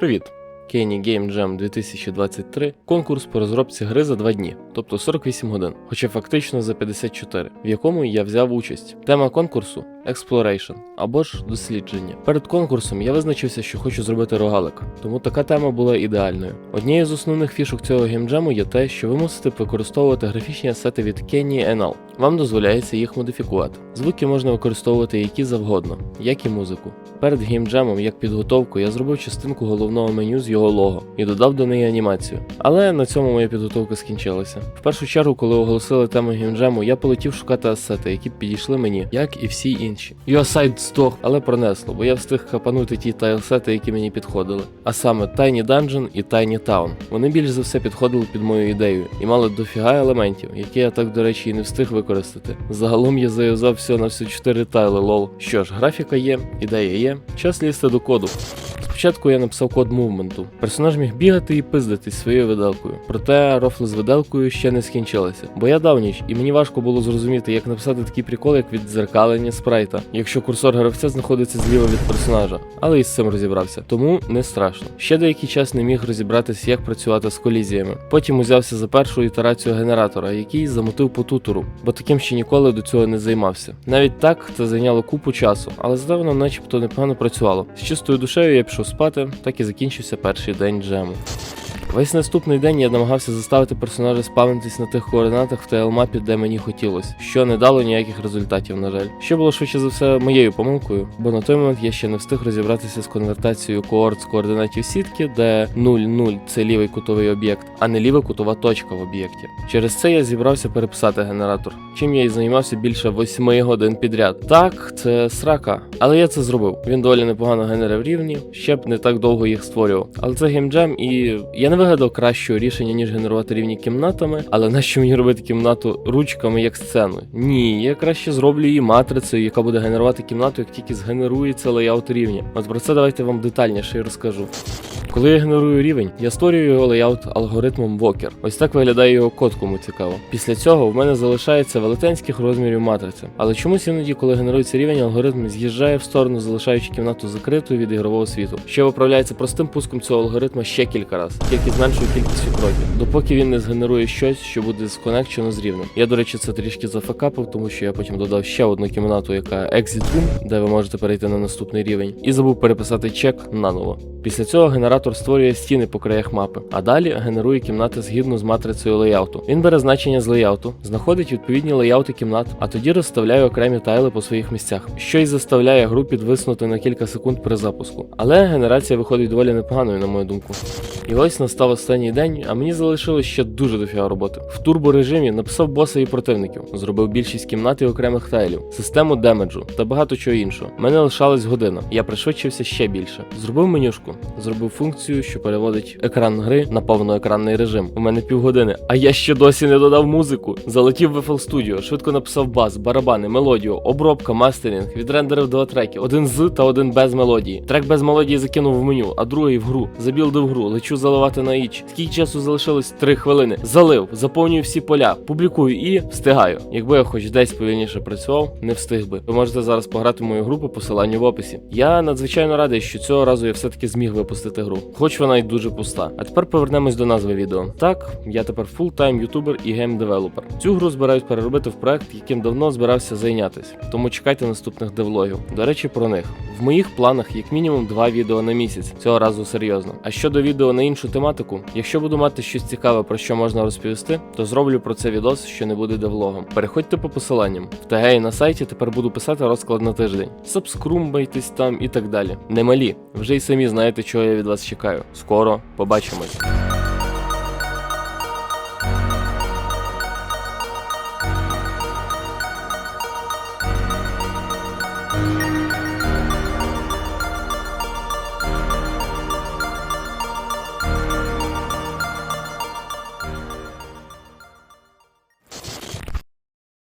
Привіт! Kenny Game Jam 2023 конкурс по розробці гри за 2 дні, тобто 48 годин, хоча фактично за 54, в якому я взяв участь. Тема конкурсу Exploration або ж дослідження. Перед конкурсом я визначився, що хочу зробити рогалик, тому така тема була ідеальною. Однією з основних фішок цього геймджему є те, що ви мусите використовувати графічні асети від Kenny NL. Вам дозволяється їх модифікувати. Звуки можна використовувати які завгодно, як і музику. Перед геймджемом, як підготовку, я зробив частинку головного меню з його лого і додав до неї анімацію. Але на цьому моя підготовка скінчилася. В першу чергу, коли оголосили тему геймджему, я полетів шукати асети, які підійшли мені, як і всі інші. Юасайд здох, але пронесло, бо я встиг хапанути ті тайлсети, які мені підходили. А саме Tiny Dungeon і Tiny Town. Вони більш за все підходили під мою ідею і мали дофіга елементів, які я так, до речі, і не встиг використати. Загалом я заюзав все на всі 4 тайли лол. Що ж, графіка є, ідея є, час лізти до коду. Спочатку я написав код мувменту. Персонаж міг бігати і пиздитись своєю виделкою. Проте рофли з виделкою ще не скінчилися. Бо я дав ніч, і мені важко було зрозуміти, як написати такий прикол, як віддзеркалення спрайта, якщо курсор гравця знаходиться зліва від персонажа. Але і з цим розібрався. Тому не страшно. Ще деякий час не міг розібратися, як працювати з колізіями. Потім узявся за першу ітерацію генератора, який замотив по тутору, бо таким ще ніколи до цього не займався. Навіть так це зайняло купу часу, але зате воно начебто непогано працювало. З чистою душею я пішов спати, так і закінчився перший день джему. Весь наступний день я намагався заставити персонажа спавнитись на тих координатах в ТЛ-мапі, де мені хотілося, що не дало ніяких результатів, на жаль. Що було швидше за все моєю помилкою, бо на той момент я ще не встиг розібратися з конвертацією коорд з координатів сітки, де 0,0 це лівий кутовий об'єкт, а не ліва кутова точка в об'єкті. Через це я зібрався переписати генератор, чим я і займався більше 8 годин підряд. Так, це срака, але я це зробив. Він доволі непогано генерив рівні, ще б не так довго їх створював. Але це геймджем, і я не вигадав кращого рішення, ніж генерувати рівні кімнатами, але нащо мені робити кімнату ручками як сцену? Ні, я краще зроблю її матрицею, яка буде генерувати кімнату, як тільки згенерується леяут рівня. От про це давайте вам детальніше і розкажу. Коли я генерую рівень, я створюю його леяут алгоритмом Walker. Ось так виглядає його код, кому цікаво. Після цього в мене залишається велетенських розмірів матриця. Але чомусь іноді, коли генерується рівень, алгоритм з'їжджає в сторону, залишаючи кімнату закритою від ігрового світу, що виправляється простим пуском цього алгоритма ще кілька разів, тільки з меншою кількістю кроків, допоки він не згенерує щось, що буде сконекчено з рівнем. Я, до речі, це трішки зафакапив, тому що я потім додав ще одну кімнату, яка Exit Room, де ви можете перейти на наступний рівень, і забув переписати чек наново. Після цього генератор створює стіни по краях мапи, а далі генерує кімнати згідно з матрицею леяуту. Він бере значення з леяуту, знаходить відповідні леяути кімнат, а тоді розставляє окремі тайли по своїх місцях, що й заставляє гру підвиснути на кілька секунд при запуску. Але генерація виходить доволі непоганою, на мою думку. І ось настав останній день, а мені залишилось ще дуже дофіга роботи. В турборежимі написав боса і противників, зробив більшість кімнат і окремих тайлів, систему демеджу та багато чого іншого. Мене лишалась година. Я пришвидшився ще більше. Зробив менюшку, зробив функцію, що переводить екран гри на повноекранний режим. У мене півгодини, а я ще досі не додав музику. Залетів в FL Studio, швидко написав бас, барабани, мелодію, обробка, мастеринг, відрендерив два треки, один з та один без мелодії. Трек без мелодії закинув в меню, а другий в гру. Забілдив гру, лечу заливати на іч. Скільки часу залишилось? Три хвилини. Залив, заповнюю всі поля, публікую і встигаю. Якби я хоч десь повільніше працював, не встиг би. Ви можете зараз пограти в мою гру по посиланню в описі. Я надзвичайно радий, що цього разу я все-таки зміг випустити гру, хоч вона й дуже пуста. А тепер повернемось до назви відео. Так, я тепер фултайм ютубер і гейм-девелопер. Цю гру збираюсь переробити в проект, яким давно збирався зайнятися. Тому чекайте наступних девлогів. До речі, про них. В моїх планах як мінімум два відео на місяць, цього разу серйозно. А щодо відео на іншу тематику, якщо буду мати щось цікаве, про що можна розповісти, то зроблю про це відос, що не буде девлогом. Переходьте по посиланням. В ТГ на сайті тепер буду писати розклад на тиждень. Сабскрумбайтесь там і так далі. Не малі. Вже й самі знаєте, чого я від вас чекаю. Скоро побачимось.